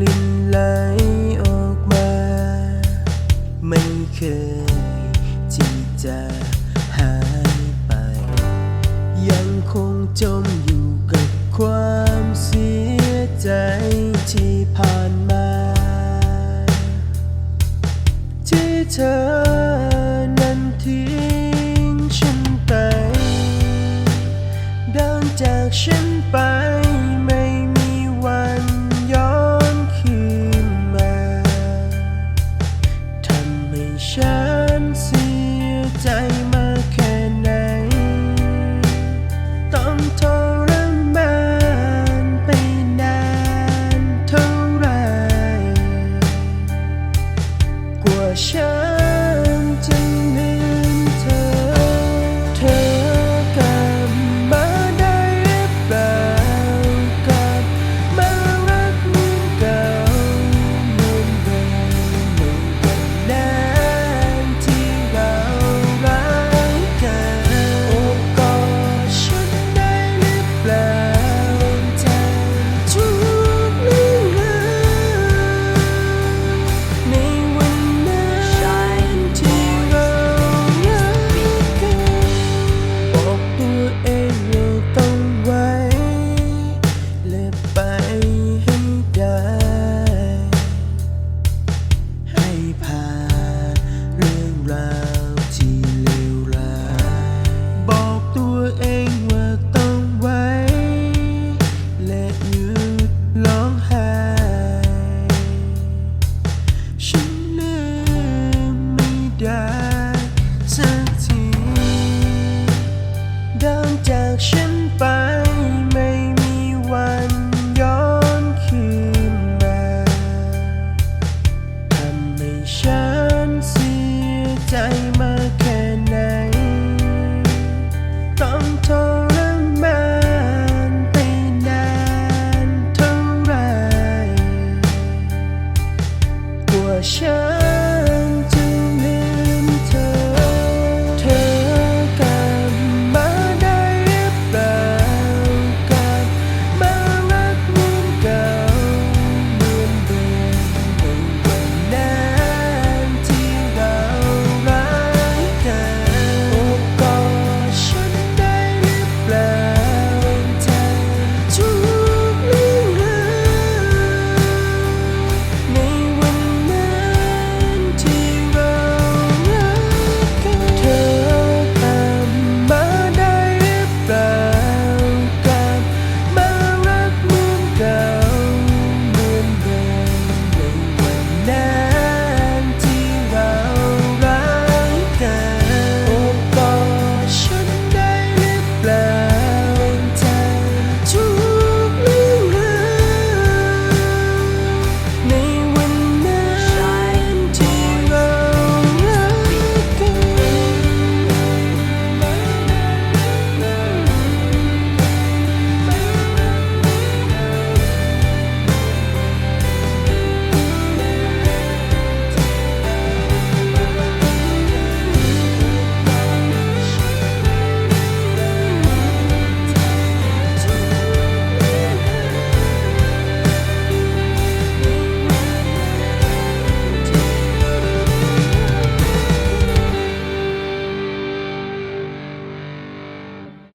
ลินไหลออกมา ไม่เคยที่จหายไป ยังคงจมอยู่กับความเสียใจที่ผ่านมา ที่เธอนั้นทิ้งฉันไป เดินจากฉันไป ฉัน น